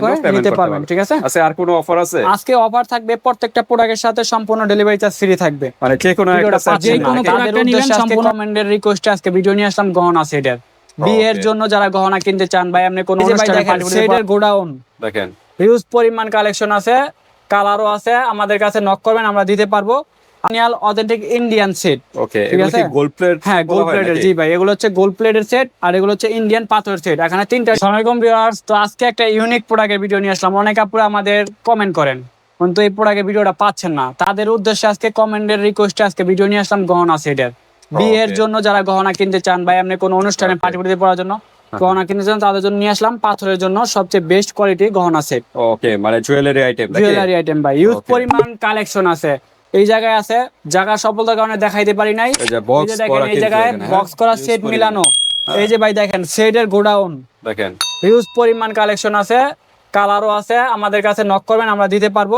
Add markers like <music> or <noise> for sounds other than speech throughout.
করে payment নিতে পারবেন ঠিক আছে? আচ্ছা আর কোনো অফার আছে? আজকে অফার থাকবে প্রত্যেকটা প্রোডাক্টের সাথে সম্পূর্ণ ডেলিভারি চার্জ ফ্রি থাকবে। মানে যে কোনো একটা ভিডিওটা set পাচ্ছেন নিন। না। নাকি? তাদের প্রোডাক্টটা নিবেন সম্পূর্ণ- কমেন্টের রিকোয়েস্টে আজকে ভিডিও নিয়ে আসলাম গহনা সেটের বিয়ের জন্য যারা গহনা কিনতে চান ভাই আপনি কোনো সেটের গোডাউন। দেখেন। হিউজ পরিমাণ কালেকশন আছে কালারও আছে আমাদের কাছে নক করবেন আমরা দিতে পারব। Original authentic Indian set okay ঠিক আছে? গোল্ড প্লেট হ্যাঁ গোল্ড প্লেটের জি ভাই এগুলো হচ্ছে গোল্ড প্লেটের সেট আর এগুলো হচ্ছে ইন্ডিয়ান পাথর সেট এখানে তিনটা সালামালাইকুম ভিউয়ার্স তো আজকে একটা ইউনিক প্রোডাক্টের ভিডিও নিয়ে আসলাম। অনেক আপুরা আমাদের কমেন্ট করেন। কিন্তু এই প্রোডাক্টের ভিডিওটা পাচ্ছেন না। তাদের উদ্দেশ্যে আজকে কমেন্টের রিকোয়েস্টে আজকে ভিডিও নিয়ে আসলাম গহনা সেটের বিয়ের জন্য যারা গহনা কিনতে চান ভাই আপনি কোনো অনুষ্ঠানে. পার্টি পার্টিতে পড়ার জন্য গহনা কিনতে চান তাদের জন্য নিয়ে আসলাম পাথরের জন্য সবচেয়ে বেস্ট কোয়ালিটি গহনা সেট ওকে মানে জুয়েলারি আইটেম জুয়েলারি আইটেম ভাই। ইউজ পরিমাণ কালেকশন আছে। এই জায়গায় আছে। জায়গা সফলতার কারণে দেখাইতে পারি নাই। এই দেখেন জায়গায় হ্যাঁ? বক্স করা। সেট মিলানো এই যে ভাই দেখেন সেটের গোডাউন দেখেন। হিউজ পরিমাণ কালেকশন আছে কালারও আছে আমাদের কাছে নক করবেন আমরা দিতে পারব।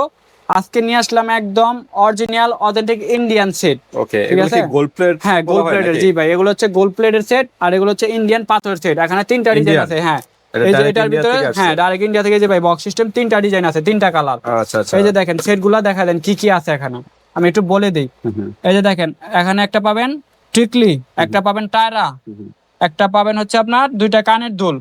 আজকে নিয়ে আসলাম একদম original authentic Indian set okay ঠিক এগুলো কি আছে? গোল্ড প্লেট হ্যাঁ গোল্ড প্লেটের জি ভাই এগুলো হচ্ছে গোল্ড প্লেটের সেট আর এগুলো হচ্ছে ইন্ডিয়ান পাথর সেট এখানে তিনটা ডিজাইন আছে হ্যাঁ। এই যে এটার ভিতরে হ্যাঁ ডাইরেক্ট ইন্ডিয়া থেকে যে ভাই বক্স সিস্টেম তিনটা ডিজাইন আছে তিনটা কালার আচ্ছা আচ্ছা। এই যে দেখেন সেটগুলা দেখা দেন কি কি আছে এখানে। আমি একটু বলে দিই। এই যে দেখেন এখানে একটা পাবেন টিকলি একটা পাবেন টায়রা। একটা পাবেন হচ্ছে আপনার দুইটা কানের দুল।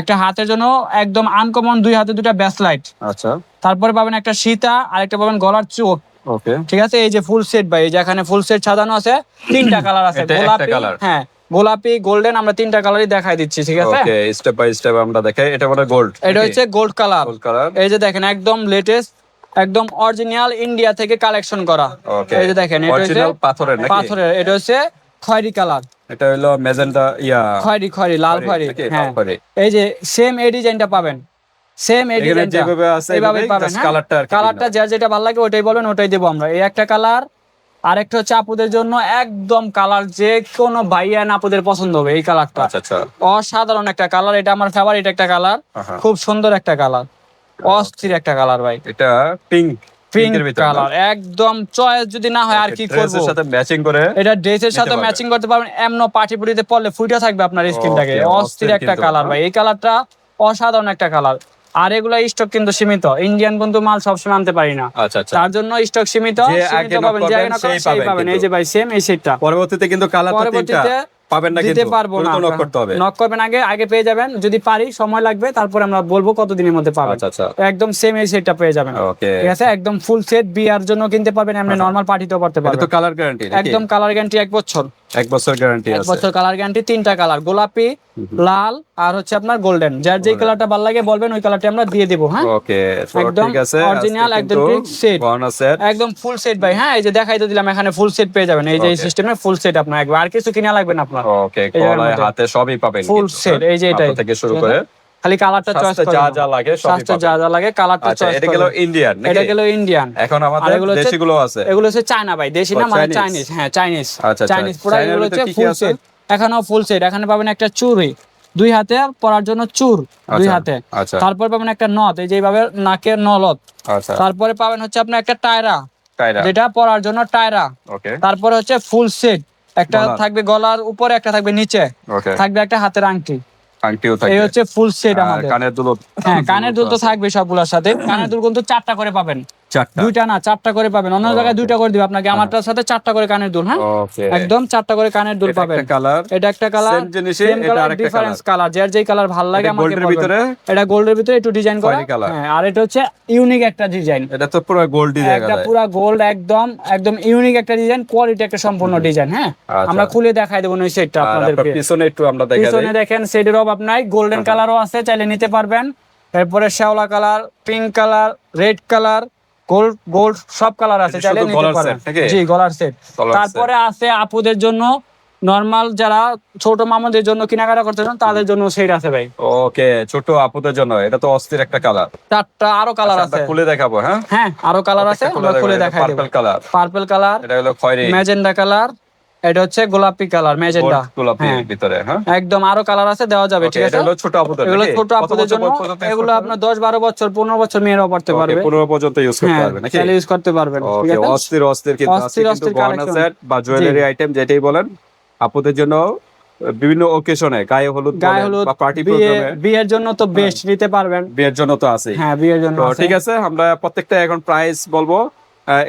একটা হাতের জন্য একদম আনকমন দুই হাতে দুইটা ব্যাসলাইট আচ্ছা। তারপরে পাবেন একটা সীতা আর একটা পাবেন গলার চোখ। ওকে। ঠিক আছে? এই যে ফুল সেট ভাই এই যে এখানে ফুল সেট সাজানো আছে তিনটা <coughs> কালার আছে। গোলাপি? হ্যাঁ গোলাপি গোল্ডেন আমরা তিনটা কালারই দেখাই দিচ্ছি ঠিক আছে? ওকে স্টেপ বাই স্টেপ আমরা দেখাই এটা মানে গোল্ড এটা হচ্ছে গোল্ড কালার গোল্ড কালার এই যে দেখেন একদম লেটেস্ট একদম অরিজিনাল ইন্ডিয়া থেকে কালেকশন করা। এই যে দেখেন এটা হচ্ছে পাথরের নাকি? পাথরের এটা হচ্ছে খয়েরি কালার। এটা হলো মেজেন্টা ইয়া খয়েরি খয়েরি লাল খয়েরি হ্যাঁ। এই যে সেম এই ডিজাইনটা পাবেন। সেম এই ডিজাইনটা যেভাবে আছে এইভাবে পাবেন? কালারটা আর কালারটা যার যেটা ভালো লাগে ওটাই বলেন ওটাই দেবো আমরা। এই একটা কালার আরেকটা হচ্ছে আপুদের জন্য একদম কালার যে কোনো ভাইয়া আপুদের পছন্দ হবে এই কালারটা আচ্ছা আচ্ছা। অসাধারণ একটা কালার এটা আমার ফেভারিট একটা কালার খুব সুন্দর একটা কালার অস্থির একটা কালার ভাই। এটা পিঙ্ক পিঙ্ক কালার একদম চয়েস যদি না হয় আর কি করব? ড্রেসের সাথে ম্যাচিং করে এটা ড্রেসের সাথে ম্যাচিং করতে পারবেন এমন পার্টি পুটিতে পড়লে ফুটে থাকবে আপনার স্কিনটাকে। অস্থির অস্থির একটা কালার। ভাই এই কালারটা অসাধারণ একটা কালার। আর এগুলা স্টক কিন্তু সীমিত ইন্ডিয়ান কিন্তু মাল সবসময় আনতে পারি না। আচ্ছা আচ্ছা। তার জন্য স্টক সীমিত পাবেন এই যে ভাই সেম এই সেটটা পরবর্তীতে কিন্তু কালার পরবর্তীতে পাবেন না দিতে পারব না নক করতে হবে। নক করবেন আগে আগে পেয়ে যাবেন। যদি পারি সময় লাগবে তারপরে আমরা বলব কত দিনের মধ্যে পাবেন। আচ্ছা আচ্ছা। একদম সেম এই সেটটা পেয়ে যাবেন। ওকে ঠিক আছে? একদম ফুল সেট বিয়ার জন্য কিনতে পারবেন এমনি নরমাল পার্টিতেও করতে এটা তো কালার গ্যারান্টি একদম কালার গ্যারান্টি এক বছর। এক বছর গ্যারান্টি এক বছর কালার গ্যারান্টি তিনটা কালার গোলাপি লাল আর হচ্ছে আপনার গোল্ডেন যার যেই কালারটা ভালো লাগে বলবেন ওই কালারটা আমরা দিয়ে দেবো হ্যাঁ? ওকে একদম ঠিক আছে original, একদম ঠিক। গহনা সেট একদম ফুল সেট ভাই। হ্যাঁ এই যে দেখাই তো দিলাম এখানে ফুল সেট পেয়ে যাবেন। এই যে সিস্টেমে ফুল সেট আপনার একবার। আর কিছু কিনা লাগবে না আপনার। ওকে মধ্যে। হাতে সবই পাবেন কিন্তু, set, হ্যাঁ? এই যে এটাই। থেকে শুরু করে খালি কালারটা চয়েস যা যা লাগে সাজতে যা যা লাগে কালারটা আচ্ছা চয়েস এটা গেল ইন্ডিয়ান এটা গেল ইন্ডিয়ান এখন আমাদের হচ্ছে- দেশিগুলো আছে। এগুলো হচ্ছে চায়না ভাই দেশি না মানে চাইনিজ হ্যাঁ চাইনিজ আচ্ছা, আচ্ছা। চাইনিজ প্রোডাক্ট চায়নার এগুলো হচ্ছে ফুল সেট এখানেও ফুল সেট এখানে পাবেন একটা চুরি দুই হাতে পরার জন্য চুর দুই আচ্ছা, হাতে। আচ্ছা। তারপর পাবেন একটা নথ এই যে এইভাবে নাকের নলত আচ্ছা। তারপরে পাবেন হচ্ছে আপনার একটা টায়রা। যেটা পরার জন্য টায়রা। ওকে। তারপরে হচ্ছে ফুল সেট একটা থাকবে গলার উপরে একটা থাকবে নিচে। থাকবে একটা হাতের আংটি। আংটিও এই হচ্ছে ফুল সেট আমাদের। কানের দুল হ্যাঁ কানের দুল তো থাকবে সবগুলোর সাথে। কানের দুল কিন্তু চারটা করে পাবেন। চারটা। দুইটা না চারটা করে পাবেন। অন্য জায়গায় দুইটা করে দিবে। আপনাকে আমারটার সাথে চারটা করে কানের দুল হ্যাঁ? একদম চারটা করে কানের দুল পাবেন। কালার এটা একটা কালার জিনিসে সেম এটা কালার আরেকটা ডিফারেন্স কালার যার যেই কালার ভালো লাগে আমাকে গোল্ডের ভিতরে? এটা গোল্ডের ভিতরে একটু ডিজাইন করা। হ্যাঁ আর এটা হচ্ছে ইউনিক একটা ডিজাইন এটা তো পুরো গোল্ডি একটা যায়। পুরা গোল্ড একদম একদম ইউনিক একটা ডিজাইন কোয়ালিটি একটা সম্পূর্ণ ডিজাইন হ্যাঁ? আচ্ছা। আমরা খুলে দেখাই দেবো ওই সেটটা আপনাদেরকে। পিছনে একটু আমরা দেখা পিছনে দেখেন সেটের অভাব নাই গোল্ডেন কালারও আছে চাইলে নিতে পারবেন। এরপরে শ্যাওলা colour pink colour red colour gold gold সব কালার আছে চাইলে নিতে পারেন। জি গলার সেট তারপরে আছে আপুদের জন্য নরমাল যারা ছোট মামাদের জন্য কেনাকাটা করতে চান তাদের জন্য সেট আছে ভাই। ওকে ছোট আপুদের জন্য এটা তো অস্থির একটা কালার চারটা আরও কালার আছে। খুলে দেখাবো হ্যাঁ? হ্যাঁ আরও কালার আছে খুলে দেখাই দেব। পার্পল কালার পার্পল কালার এটা হলো খয়েরি। ম্যাজেন্ডা কালার এটা হচ্ছে গোলাপি কালার ম্যাজেন্ডা। গোলাপি হ্যাঁ। ভিতরে হ্যাঁ? একদম আরও কালার আছে দেওয়া যাবে ঠিক আছে? হলো ছোট আপুদের এগুলো ছোট আপুদের জন্য এগুলো আপনার দশ বারো বছর পনেরো বছর মেয়েরাও পড়তে পারবে? পারবে। 15 পর্যন্ত ইউজ করতে হ্যাঁ পারবে নাকি? ইউজ করতে পারবেন ঠিক আছে? অস্থির অস্থির কিন্তু অস্থির অস্থির বা জুয়েলারি আইটেম যেটাই বলেন আপুদের জন্য বিভিন্ন ওকেশনে গায়ে হলুদ গায়ে হলুদ বা পার্টি প্রোগ্রামে বিয়ের জন্য তো বেস্ট নিতে পারবেন। বিয়ের জন্য তো আছে হ্যাঁ বিয়ের জন্য ঠিক আছে আমরা প্রত্যেকটা এখন প্রাইস বলব।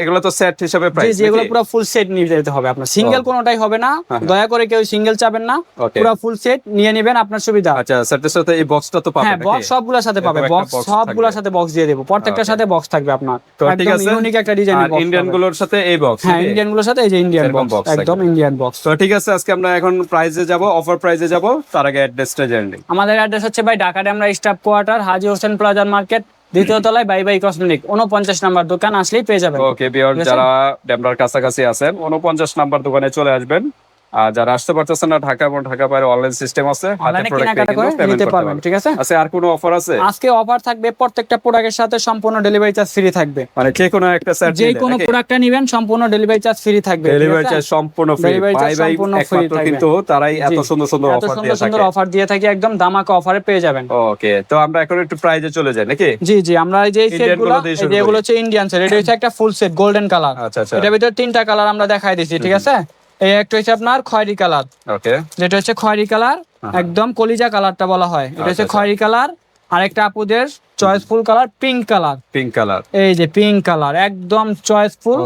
এগুলো তো সেট হিসেবে প্রাইস জি এগুলো পুরো ফুল সেট নিয়ে যেতে হবে আপনার। সিঙ্গেল। কোনোটাই হবে না। হ্যাঁ, হ্যাঁ। দয়া করে কেউ সিঙ্গেল চাবেন না। পুরো ফুল সেট নিয়ে নেবেন আপনার সুবিধা। আচ্ছা সেটের সাথে এই বক্সটা তো পাবেন হ্যাঁ বক্স সবগুলোর সাথে পাবে বক্স সবগুলোর সাথে বক্স দিয়ে দেবো। প্রত্যেকটার সাথে বক্স থাকবে আপনার। তো ঠিক আছে। ইউনিক একটা ডিজাইনের আর বক্স ইন্ডিয়ানগুলোর সাথে এই বক্স হ্যাঁ ইন্ডিয়ানগুলোর সাথে এই যে ইন্ডিয়ান বক্স একদম ইন্ডিয়ান বক্স তো ঠিক আছে আজকে আমরা এখন প্রাইজে যাব অফার প্রাইজে যাব তার আগে অ্যাড্রেসটা জেনে আমাদের অ্যাড্রেস হচ্ছে ভাই ঢাকাতে আমরা স্টাফ কোয়ার্টার হাজি হোসেন প্লাজার মার্কেট দ্বিতীয় তলায় বাই বাই কসমেটিক উনপঞ্চাশ নাম্বার দোকান আসলেই পেয়ে যাবেন। ওকে বিয়ার যারা ডেমরার কাছাকাছি আছেন উনপঞ্চাশ নাম্বার দোকানে চলে আসবেন। আর যারা আসতে পারতেছেন না ঢাকা এবং ঢাকা বাইরে অনলাইন সিস্টেম আছে অনলাইনে কেনাকাটা করে নিতে পারবেন ঠিক আছে? আছে আর কোনো অফার আছে? আজকে অফার থাকবে প্রত্যেকটা প্রোডাক্টের সাথে সম্পূর্ণ ডেলিভারি চার্জ ফ্রি থাকবে। মানে যে কোনো একটা সেট যে কোনো প্রোডাক্টটা নেবেন সম্পূর্ণ ডেলিভারি চার্জ ফ্রি থাকবে ডেলিভারি চার্জ সম্পূর্ণ ফ্রি বাই বাই একমাত্র। কিন্তু তারাই এত সুন্দর সুন্দর অফার সুন্দর দিয়ে সুন্দর থাকে। অফার দিয়ে থাকি একদম দামাকা অফারে পেয়ে যাবেন। ওকে তো আমরা এখন একটু প্রাইজে চলে যাই নাকি? জি জি আমরা এই যে সেটগুলো গুলো দিয়ে শুরু এই যে এগুলো হচ্ছে ইন্ডিয়ান সেট এটা হচ্ছে একটা ফুল সেট গোল্ডেন কালার আচ্ছা আচ্ছা। এটার ভিতরে তিনটা কালার আমরা দেখাই দিছি ঠিক আছে? এই একটা হচ্ছে আপনার খয়েরি কালার। ওকে। যেটা হচ্ছে খয়েরি কালার একদম কলিজা কালারটা বলা হয়। এটা হচ্ছে আচ্ছা, আচ্ছা। খয়েরি কালার আর একটা আপুদের choiceful colour pink colour. Pink colour. এই যে পিঙ্ক কালার একদম চয়েসফুল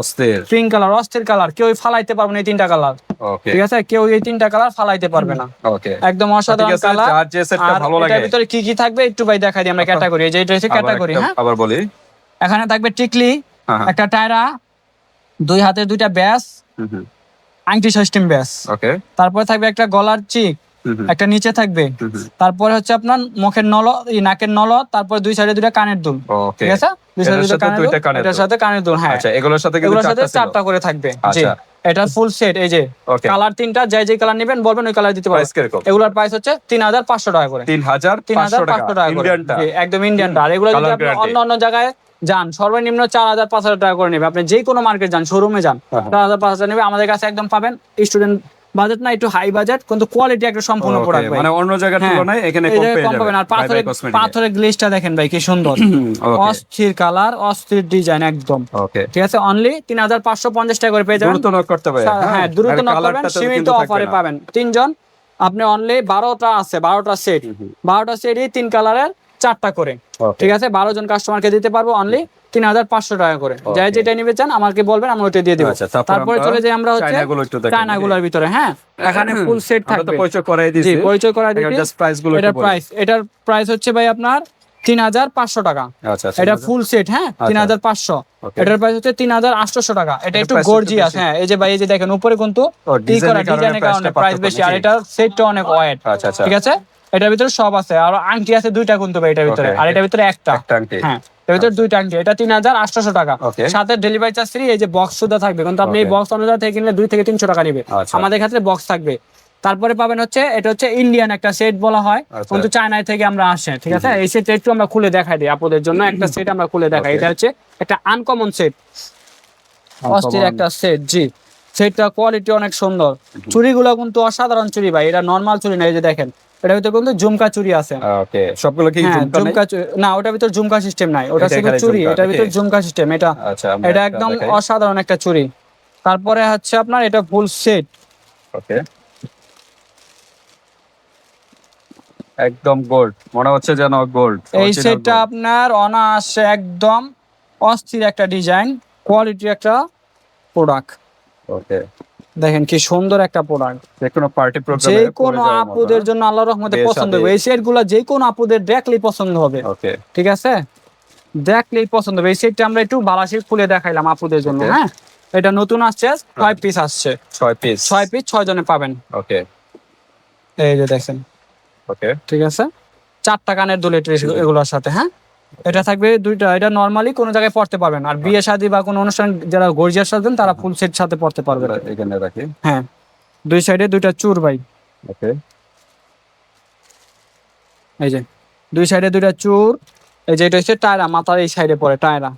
পিঙ্ক কালার অস্থির কালার। কেউ ফালাইতে পারবে না এই তিনটা কালার। ঠিক আছে? কেউ এই তিনটা কালার ফালাইতে পারবে না। একদম অসাধারণ কালার। এটার ভিতরে কি কি থাকবে একটু ভাই দেখাই দিই আমরা ক্যাটাগরি এই যে এটা হচ্ছে ক্যাটাগরি হ্যাঁ? আবার বলি। এখানে থাকবে টিকলি হ্যাঁ হ্যাঁ। একটা টায়রা দুই হাতের দুইটা ব্যাস হুম, হুম। আংটি সিস্টেম ব্যাস ওকে তারপরে থাকবে একটা গলার চিক একটা নিচে থাকবে। তারপরে হচ্ছে আপনার মুখের নল নাকের নল তারপরে দুই সাইডে দুইটা কানের দুল। ঠিক আছে? দুই সাইডে দুইটা কানের দুল এটার সাথে কানের দুল হ্যাঁ। আচ্ছা এগুলোর সাথে কিন্তু এগুলোর সাথে চারটা করে থাকবে। জি। আচ্ছা। এটা ফুল সেট এই যে কালার তিনটা যে যে কালার নেবেন বলবেন ওই কালার দিতে পারবেন। এগুলোর প্রাইস হচ্ছে তিন হাজার পাঁচশো টাকা করে। তিন হাজার তিন হাজার পাঁচশো টাকা করে। একদম ইন্ডিয়ানটা আর এগুলো যদি আপনি অন্য অন্য জায়গায় যান সর্বনিম্ন চার হাজার পাঁচ হাজার টাকা করে নেবে। আপনি যে কোনো মার্কেট যান শোরুমে যান হ্যাঁ, হ্যাঁ। চার হাজার পাঁচ হাজার নেবে। আমাদের কাছে একদম পাবেন স্টুডেন্ট বাজেট না একটু হাই বাজেট কিন্তু কোয়ালিটি একটা সম্পূর্ণ প্রোডাক্ট মানে অন্য জায়গার হ্যাঁ। তুলনায় এখানে কম পেয়ে পাবেন। আর পাথরের পাথরের গ্লেজটা দেখেন ভাই কি সুন্দর। <clears throat> অস্থির কালার অস্থির ডিজাইন একদম। ওকে ঠিক আছে? অনলি তিন হাজার পাঁচশো পঞ্চাশ টাকা করে পেয়ে যাবেন। দ্রুত নক করতে হবে। হ্যাঁ দ্রুত নক করবেন সীমিত অফারে পাবেন। তিনজন আপনি অনলি বারোটা আছে বারোটা সেট বারোটা সেটই তিন কালারের চারটা করে। ঠিক আছে? বারো জন কাস্টমারকে দিতে পারব অনলি তিন হাজার পাঁচশো টাকা করে। যাই যেটা নিবে চান আমাকে বলবেন আমরা ওইটা দিয়ে দিব। আচ্ছা, তারপরে চলে যাই আমরা হচ্ছে। চায়নাগুলোর ভিতরে হ্যাঁ? এখানে ফুল সেট থাকবে। পরিচয় করাই জি দিয়েছি পরিচয় করা এটার দিচ্ছি price গুলো বলি। প্রাইস এটার প্রাইস হচ্ছে ভাই আপনার তিন হাজার পাঁচশো টাকা। আচ্ছা আচ্ছা। এটা ফুল সেট হ্যাঁ। তিন হাজার পাঁচশো। এটার প্রাইস হচ্ছে তিন হাজার আটশোশো টাকা। এটা একটু একটু গর্জিয়াস হ্যাঁ এই যে ভাই এই যে দেখেন উপরে কিন্তু ডিজাইনের কারণে প্রাইস বেশি। আর? এটার সেটটা অনেক ওয়েট ঠিক আছে? এটার ভিতরে সব আছে। আর আংটি আছে দুইটা কিন্তু এটার ভিতরে। আর এটার ভিতরে একটা। হ্যাঁ এটার ভিতরে দুইটা আংটি। এটা তিন হাজার আটশোশো টাকা। সাথে ডেলিভারি চার্জ ফ্রি এই যে বক্স সুদ্ধা থাকবে। কিন্তু আপনি এই বক্স অনুযায়ী থেকে কিনলে দুই থেকে তিনশো টাকা নিবে। আচ্ছা। আমাদের ক্ষেত্রে বক্স থাকবে। তারপরে পাবেন হচ্ছে এটা হচ্ছে ইন্ডিয়ান একটা সেট বলা হয়। আচ্ছা। কিন্তু চায়নায় থেকে আমরা আসে ঠিক আছে? এই সেটটা একটু আমরা খুলে দেখাই দিই আপনাদের জন্য। একটা সেট আমরা খুলে দেখাই। এটা হচ্ছে একটা আনকমন সেট অস্থির একটা সেট জি। সেটটা কোয়ালিটি অনেক সুন্দর। চুড়িগুলো কিন্তু অসাধারণ চুরি ভাই এটা নর্মাল চুরি না এই যে দেখেন এটা ভিতরে কিন্তু ঝুমকা চুড়ি আছে। ওকে। সবগুলো কি হ্যাঁ ঝুমকা না ওটার ভিতর ঝুমকা সিস্টেম নাই ওটা এটা শুধু ঝুমকা, এটার ভিতর ঝুমকা সিস্টেম এটা এটা একদম অসাধারণ একটা চুড়ি। তারপরে হচ্ছে আপনার এটা ফুল সেট ওকে। একদম গোল্ড মনে হচ্ছে যেন গোল্ড এই সেটটা আপনার অনায়াসে একদম অস্থির একটা ডিজাইন কোয়ালিটি একটা প্রোডাক্ট ওকে দেখেন কি সুন্দর একটা প্রোডাক্ট যে কোনো পার্টি যে কোনো আপুদের জন্য আল্লাহ রহমতে পছন্দ হবে। এই সেটগুলা যে কোনো আপুদের দেখলেই পছন্দ হবে। ওকে ঠিক আছে? দেখলেই পছন্দ হবে। এই সেটটা আমরা একটু বালাসি খুলে দেখাইলাম আপুদের জন্য হ্যাঁ? এটা নতুন আসছে ছয় পিস আসছে। ছয় পিস ছয় পিস ছয় জনে পাবেন। ওকে এই যে দেখেন। ওকে ঠিক আছে? চারটা কানের দুল এটা এগুলোর সাথে হ্যাঁ? এটা থাকবে দুইটা এটা নর্মালি কোনো জায়গায় পড়তে পারবেন আর বিয়ে শাদী বা কোনো অনুষ্ঠান যারা গর্জিয়ার সাজবেন তারা ফুল সেট সাথে পড়তে পারবে। এখানে রাখি। হ্যাঁ দুই সাইডে দুইটা চুর ভাই। ওকে। এই যে দুই সাইডে দুইটা চুর এই যে এটা হচ্ছে টায়রা মাথার এই সাইডে পড়ে টায়রা।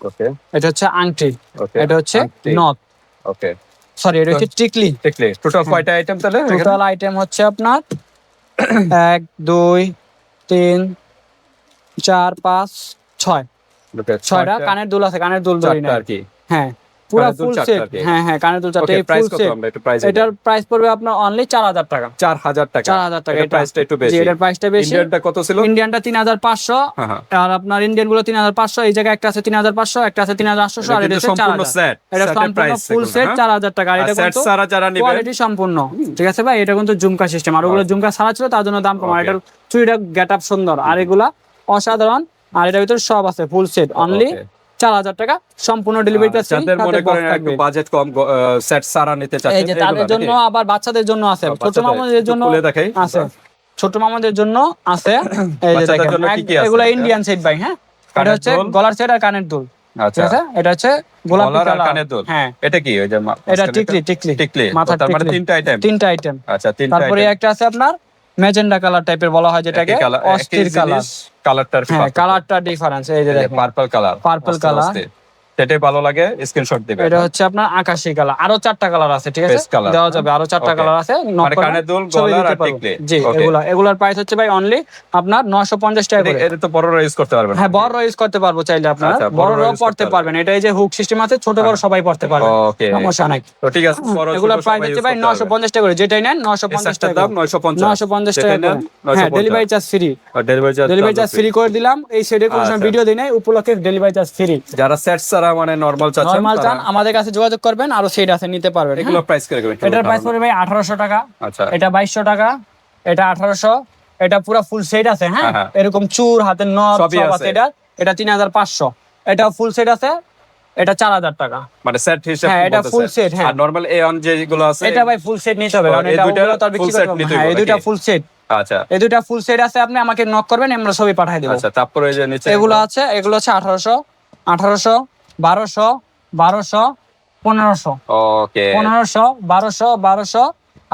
ওকে। এটা হচ্ছে আংটি ওকে এটা হচ্ছে। নথ ওকে। সরি এটা হচ্ছে টিকলি। দেখলে টোটাল কয়টা আইটেম তাহলে? টোটাল আইটেম হচ্ছে আপনার <coughs> এক দুই তিন চার পাঁচ ছয়। ছয়টা কানের দুল আছে কানের দুল ধরি না আর কি? হ্যাঁ পুরো ফুল সেট হ্যাঁ হ্যাঁ কানের দুল চারটা। ওকে এই প্রাইস ফুল সেট আমরা একটু প্রাইস এটার প্রাইস পড়বে আপনার অনলি চার হাজার টাকা। চার হাজার টাকা। চার হাজার টাকা এটার প্রাইসটা একটু বেশি। এটার প্রাইসটা বেশি। ইন্ডিয়ানটা কত ছিল? ইন্ডিয়ানটা তিন হাজার পাঁচশো। হ্যাঁ আর আপনার ইন্ডিয়ানগুলো এই জায়গায় একটা আছে একটা আর এটা সম্পূর্ণ সেট এটা সম্পূর্ণ ফুল সেট চার হাজার টাকা। আর এটা কিন্তু সারা যারা নেবেন কোয়ালিটি সম্পূর্ণ। ঠিক আছে ভাই? এটা কিন্তু ঝুমকা সিস্টেম আর ওগুলো জুমকা ছাড়া ছিল তার জন্য দাম কম। আর. এটার চুড়িটা গেট আপ সুন্দর। আর এগুলা অসাধারণ। আর এটার ভিতরে সব আছে ফুল সেট অনলি চার হাজার টাকা সম্পূর্ণ ডেলিভারি যাদের মনে করেন একটু বাজেট কম সেট সারা নিতে এই যে তাদের জন্য আবার বাচ্চাদের জন্য আছে ছোট মামাদের জন্য আছে। ছোট মামাদের জন্য আছে এই যে দেখেন এগুলো ইন্ডিয়ান সেট ভাই হ্যাঁ? এটা হচ্ছে গলার সেট আর কানের দুল। আচ্ছা। এটা হচ্ছে গোলাপি কালার। কানের দুল? হ্যাঁ। এটা কি? ওই যে এটা টিকলি টিকলি। টিকলি। মাথার তার মানে তিনটা আইটেম তিনটা আইটেম আচ্ছা তিনটা তারপরে একটা আছে আপনার মেজেন্ডা কালার টাইপের বলা হয় যেটাকে অস্থির কালার কালারটা কালারটা ডিফারেন্স এই যে পার্পল কালার পার্পল colour। সেটাই ভালো লাগে স্ক্রিনশট দিবেন। এটা হচ্ছে আপনার আকাশি কালার আরও চারটা কালার আছে ঠিক আছে? দেওয়া যাবে আরও চারটা কালার আছে মানে কানের দুল, গলার আর। টিকলি। জি এগুলা এগুলার প্রাইস হচ্ছে ভাই অনলি আপনার 950 টাকা করে। এটা তো বড়রা ইউজ করতে পারবেন। হ্যাঁ ইউজ করতে পারব চাইলে আপনারা। আচ্ছা, বড়রাও পড়তে পারবেন। এটা এই যে হুক সিস্টেম আছে ছোট বড় সবাই পড়তে পারবে। সমস্যা নাই। তো ঠিক আছে এগুলোর প্রাইস হচ্ছে ভাই 950 টাকা করে। যেটাই নেন 950 এই সেটটার টাকা দাম 950 950 টাকা হ্যাঁ delivery charge free delivery charge free করে দিলাম এই সেটে কোনো আচ্ছা। ভিডিও দিই নাই উপলক্ষে ডেলিভারি চার্জ ফ্রি যারা সেট ছাড়া মানে নরমাল চাচ্ছেন নরমাল চান আমাদের কাছে যোগাযোগ করবেন আরও সেট আছে নিতে পারবেন হ্যাঁ? এগুলো প্রাইস করে দেবেন এটার প্রাইস পড়বে ভাই 1800 টাকা আচ্ছা। এটা 2200 টাকা এটা 1800 এটা পুরো ফুল সেট আছে হ্যাঁ? হ্যাঁ, হ্যাঁ। এরকম চুর নথ সব আছে। আছে এটা এটা 3500 এটা ফুল সেট আছে এটা 4000 টাকা। মানে সেট হিসেবে হ্যাঁ, এটা full set, হ্যাঁ। আর নরমাল এ অন যেগুলো আছে এটা ভাই ফুল সেট নিতে হবে কারণ এটা দুইটা ওগুলো বিক্রি করতে হ্যাঁ এই নাকি? ফুল সেট আচ্ছা। এই দুইটা ফুল সেট আছে আপনি আমাকে নক করবেন আমরা ছবি পাঠিয়ে দেবো। আচ্ছা তারপরে এই যে নিচে এগুলো আছে এগুলো হচ্ছে আঠারোশো আঠারোশো বারোশো বারোশো পনেরোশো। ওকে পনেরোশো বারোশো বারোশো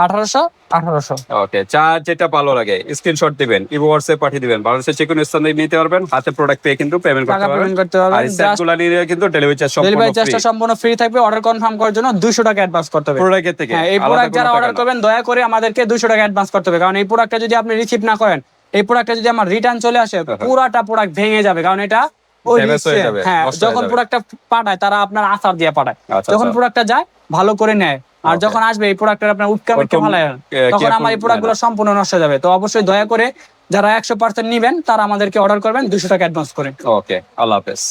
আঠারোশো আঠারোশো। ওকে চার যেটা ভালো লাগে স্ক্রিনশট দিবেন হোয়াটসঅ্যাপ পাঠিয়ে দিবেন বাংলাদেশের যে কোনো স্থান নিতে পারবেন হাতে প্রোডাক্ট পেয়ে কিন্তু পেমেন্ট করতে পারবেন। করতে পারবেন সেটগুলো নিয়ে কিন্তু ডেলিভারি চার্জ সম্পূর্ণ ডেলিভারি চার্জটা সম্পূর্ণ ফ্রি থাকবে অর্ডার কনফার্ম করার জন্য দুশো টাকা অ্যাডভান্স করতে হবে। প্রোডাক্টের থেকে হ্যাঁ এই প্রোডাক্ট যারা অর্ডার করবেন দয়া করে আমাদেরকে দুশো টাকা অ্যাডভান্স করতে হবে। কারণ এই প্রোডাক্টটা যদি আপনি রিসিভ না করেন এই প্রোডাক্টটা যদি আমার রিটার্ন চলে আসে পুরাটা প্রোডাক্ট ভেঙে যাবে। কারণ এটা হয়ে যখন। প্রোডাক্টটা পাঠায় তারা আপনার আসার দিয়ে পাঠায়। আচ্ছা, যখন আচ্ছা। প্রোডাক্টটা যায় ভালো করে নেয়। আর যখন আসবে এই প্রোডাক্টের আপনার উৎকা মিটকা ভালো তখন আমার এই প্রোডাক্টগুলো সম্পূর্ণ নষ্ট হয়ে যাবে। তো অবশ্যই দয়া করে যারা একশো পার্সেন্ট নিবেন তারা আমাদেরকে অর্ডার করবেন দুশো টাকা অ্যাডভান্স করে। ওকে আল্লাহ হাফেজ।